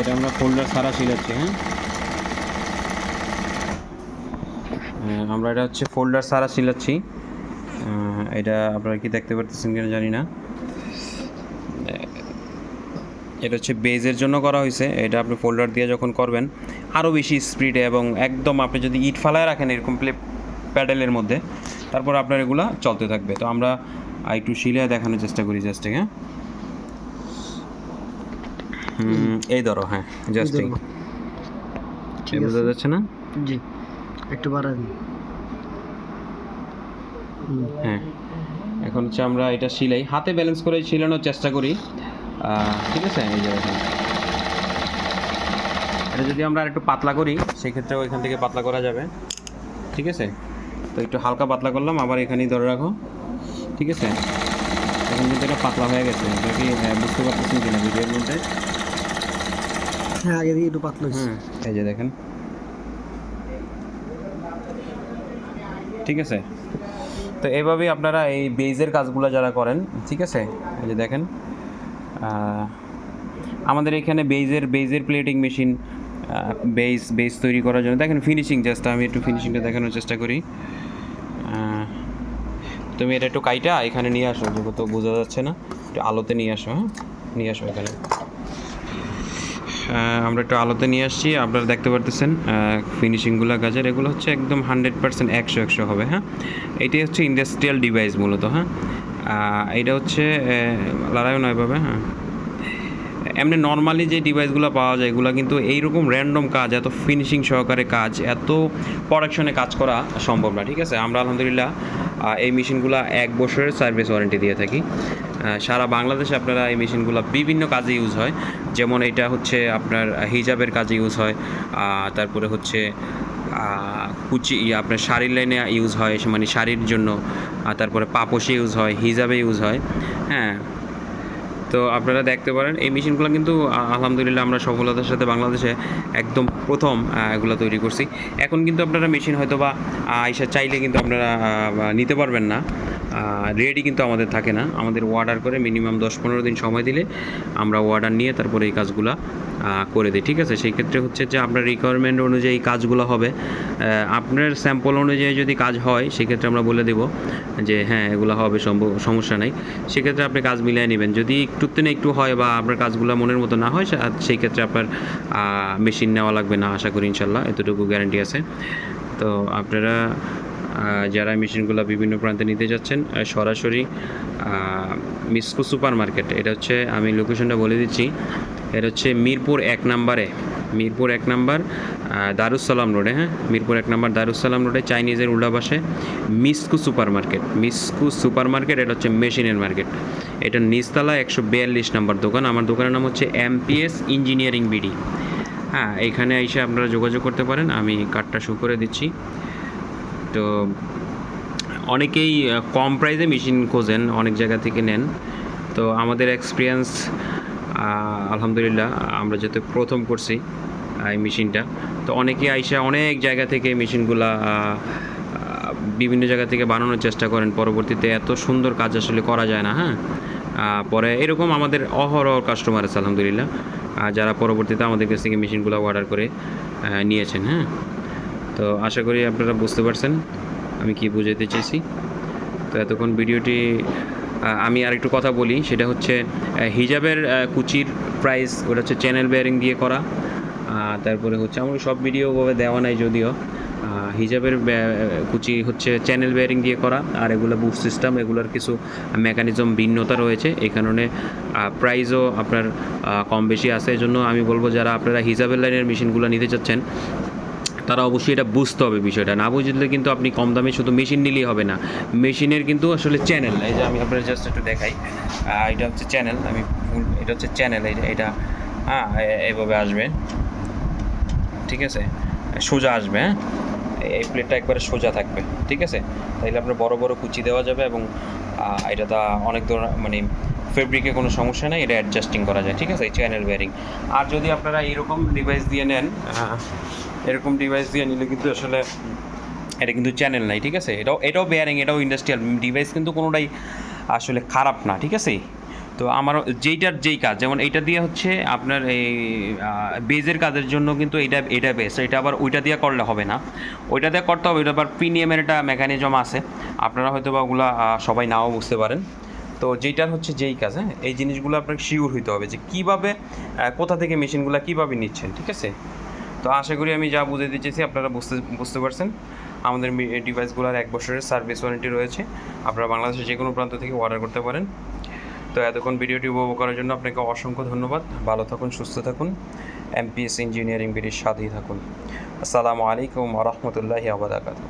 এটা আমরা ফোল্ডার সারা শিলাচ্ছি হ্যাঁ? আমরা এটা হচ্ছে ফোল্ডার সারা শিলাচ্ছি এটা আপনারা কি দেখতে পারতেছেন কিনা জানি না। এটা হচ্ছে বেজের জন্য করা হয়েছে। এটা আপনি ফোল্ডার দিয়ে যখন করবেন আরও বেশি স্পিডে এবং একদম আপনি যদি ইট ফালায় রাখেন এরকম প্লে প্যাডেলের মধ্যে, তারপর আপনার এগুলা চলতে থাকবে। তো আমরা একটু শিলে দেখানোর চেষ্টা করি জাস্ট হ্যাঁ? এই ধরো হ্যাঁ জাস্ট এই। ঠিক বোঝা যাচ্ছে না? জি একটু বাড়ান হ্যাঁ এখন হচ্ছে আমরা এটা শিলাই হাতে ব্যালেন্স করে শিলানোর চেষ্টা করি। ঠিক আছে? এই যে এটা যদি আমরা আর একটু পাতলা করি সেক্ষেত্রে ওইখান থেকে পাতলা করা যাবে। ঠিক আছে? তো একটু হালকা পাতলা করলাম আবার এখানেই ধরে রাখো। ঠিক আছে? এখন কিন্তু এটা পাতলা হয়ে গেছে। এটা কি আহ, বুঝতে পারতেছেন কিনা ভিডিওর মধ্যে? হ্যাঁ আগে দিয়ে একটু পাতলা এই যে দেখেন। ঠিক আছে? তো এইভাবেই আপনারা এই বেজের কাজগুলো যারা করেন, ঠিক আছে? এই যে দেখেন আমাদের এখানে বেজের বেজের প্লেটিং মেশিন বেজ বেজ তৈরি করার জন্য। দেখেন ফিনিশিং জাস্ট আমি একটু ফিনিশিংটা দেখানোর চেষ্টা করি। তুমি এটা একটু কাইটা এখানে নিয়ে আসো, যেহেতু বোঝা যাচ্ছে না। একটু আলোতে নিয়ে আসো হ্যাঁ? নিয়ে আসো এখানে। আমরা একটু আলোতে নিয়ে আসছি, আপনারা দেখতে পারতেছেন ফিনিশিংগুলো কাজের এগুলো হচ্ছে একদম হান্ড্রেড পার্সেন্ট একশো একশো হবে হ্যাঁ? এটি হচ্ছে ইন্ডাস্ট্রিয়াল ডিভাইস মূলত হ্যাঁ? এটা হচ্ছে লড়াইও নয় পাবে হ্যাঁ? এমনি নর্মালি যে ডিভাইসগুলো পাওয়া যায়, এগুলো কিন্তু এইরকম র্যান্ডম কাজ, এত ফিনিশিং সহকারে কাজ, এত প্রোডাকশনে কাজ করা সম্ভব না, ঠিক আছে? আমরা আলহামদুলিল্লাহ এই মেশিনগুলো এক বছরের সার্ভিস ওয়ারেন্টি দিয়ে থাকি। সারা বাংলাদেশে আপনারা এই মেশিনগুলো বিভিন্ন কাজে ইউজ হয়। যেমন এটা হচ্ছে আপনার হিজাবের কাজে ইউজ হয় তারপরে হচ্ছে কুচি ইয়ে আপনার শাড়ির লাইনে ইউজ হয় মানে শাড়ির জন্য তারপরে পাপোশে ইউজ হয়, হিজাবে ইউজ হয়। হ্যাঁ তো আপনারা দেখতে পারেন, এই মেশিনগুলো কিন্তু আলহামদুলিল্লাহ আমরা সফলতার সাথে বাংলাদেশে একদম প্রথম এগুলো তৈরি করছি। এখন কিন্তু আপনারা মেশিন হয়তো বা আইসা চাইলে কিন্তু আপনারা নিতে পারবেন না। রেডি কিন্তু আমাদের থাকে না। আমাদের অর্ডার করে মিনিমাম দশ পনেরো দিন সময় দিলে আমরা অর্ডার নিয়ে তারপরে এই কাজগুলো করে দিই, ঠিক আছে? সেই ক্ষেত্রে হচ্ছে যে আপনার রিকোয়ারমেন্ট অনুযায়ী কাজগুলো হবে। আপনার স্যাম্পল অনুযায়ী যদি কাজ হয়, সেক্ষেত্রে আমরা বলে দেব যে হ্যাঁ এগুলো হবে, সম্ভব, সমস্যা নাই। সেক্ষেত্রে আপনি কাজ মিলিয়ে নেবেন। যদি একটুতে না একটু হয় বা আপনার কাজগুলো মনের মতো না হয় সেই ক্ষেত্রে আপনার মেশিন নেওয়া লাগবে না, আশা করি ইনশাল্লাহ এতটুকু গ্যারান্টি আছে। তো আপনারা যারা মেশিনগুলো বিভিন্ন প্রান্তে নিতে যাচ্ছেন সরাসরি মিসকো সুপার মার্কেট এটা হচ্ছে, আমি লোকেশনটা বলে দিচ্ছি। এটা হচ্ছে মিরপুর এক নাম্বারে, মিরপুর এক নাম্বার দারুসালাম রোডে হ্যাঁ? মিরপুর এক নাম্বার দারুসালাম রোডে, চাইনিজের পাশে Misku super market Misku super market এটা হচ্ছে মেশিনের মার্কেট। এটা নিচতলা একশো বিয়াল্লিশ নাম্বার দোকান। আমার দোকানের নাম হচ্ছে এমপিএস ইঞ্জিনিয়ারিং বিডি। হ্যাঁ এখানে এসে আপনারা যোগাযোগ করতে পারেন। আমি কার্ডটা শো করে দিচ্ছি। তো অনেকেই কম প্রাইসে মেশিন খোঁজেন, অনেক জায়গা থেকে নেন। তো আমাদের এক্সপিরিয়েন্স আলহামদুলিল্লাহ, আমরা যেহেতু প্রথম করছি এই মেশিনটা তো অনেকে আইসা অনেক জায়গা থেকে মেশিনগুলা বিভিন্ন জায়গা থেকে বানানোর চেষ্টা করেন। পরবর্তীতে এত সুন্দর কাজ আসলে করা যায় না হ্যাঁ? পরে এরকম আমাদের অহরহ কাস্টমার আছে, আলহামদুলিল্লাহ। যারা পরবর্তীতে আমাদের কাছ থেকে মেশিনগুলো অর্ডার করে নিয়েছেন হ্যাঁ? তো আশা করি আপনারা বুঝতে পারছেন আমি কি বুঝাইতে চেয়েছি তো এতক্ষণ ভিডিওটি আমি আরেকটু কথা বলি, সেটা হচ্ছে হিজাবের কুচির প্রাইস ওটা হচ্ছে চ্যানেল বেয়ারিং দিয়ে করা। তারপরে হচ্ছে আমার সব ভিডিও ওভাবে দেওয়া নাই যদিও। হিজাবের কুচি হচ্ছে চ্যানেল বেয়ারিং দিয়ে করা, আর এগুলো বুট সিস্টেম এগুলোর কিছু মেকানিজম ভিন্নতা রয়েছে। এই কারণে প্রাইসও আপনার কম বেশি আছে। এই জন্য আমি বলব, যারা আপনারা হিজাবের লাইনের মেশিনগুলো নিতে চাচ্ছেন তারা অবশ্যই এটা বুঝতে হবে বিষয়টা। না বুঝলে কিন্তু আপনি কম দামে শুধু মেশিন নিলেই হবে না। মেশিনের কিন্তু আসলে চ্যানেল এই যে আমি আপনার জাস্ট একটু দেখাই। এটা হচ্ছে চ্যানেল আমি full- এটা হচ্ছে চ্যানেল এটা হ্যাঁ এইভাবে আসবে। ঠিক আছে? সোজা আসবে হ্যাঁ? এই প্লেটটা একবারে সোজা থাকবে। ঠিক আছে? তাইলে আপনার বড় বড় কুচি দেওয়া যাবে এবং এটা তা অনেক ধরনের মানে ফেব্রিকে কোনো সমস্যা নেই এটা অ্যাডজাস্টিং করা যায় ঠিক আছে? চ্যানেল বেয়ারিং আর যদি আপনারা এরকম ডিভাইস দিয়ে নেন এরকম ডিভাইস দিয়ে নিলে কিন্তু আসলে এটা কিন্তু চ্যানেল নাই ঠিক আছে? এটাও এটাও বেয়ারিং এটাও ইন্ডাস্ট্রিয়াল ডিভাইস কিন্তু কোনোটাই আসলে খারাপ না ঠিক আছে? তো আমার যেইটার যেই কাজ, যেমন এইটা দিয়ে হচ্ছে আপনার এই বেজের কাজের জন্য কিন্তু এইটা এটা বেস এটা আবার ওইটা দিয়ে করলে হবে না। ওইটা দিয়ে করতে হবে, ওইটা আবার প্রিমিয়ামের একটা মেকানিজম আছে। আপনারা হয়তো বা ওগুলা সবাই নাও বুঝতে পারেন। তো যেইটার হচ্ছে যেই কাজ হ্যাঁ? এই জিনিসগুলো আপনাকে শিওর হইতে হবে যে কীভাবে কোথা থেকে মেশিনগুলো কীভাবে নিচ্ছেন, ঠিক আছে? তো আশা করি আমি যা বুঝে দিচ্ছি আপনারা বুঝতে বুঝতে পারছেন। আমাদের ডিভাইসগুলোর এক বছরের সার্ভিস ওয়ারেন্টি রয়েছে। আপনারা বাংলাদেশের যে কোনো প্রান্ত থেকে অর্ডার করতে পারেন। তো এতক্ষণ ভিডিওটি উপভোগ করার জন্য আপনাকে অসংখ্য ধন্যবাদ। ভালো থাকুন, সুস্থ থাকুন। এমপিএস ইঞ্জিনিয়ারিং বিডির সাথেই থাকুন। আসসালামু আলাইকুম রহমতুল্লাহি আবাদাকাতু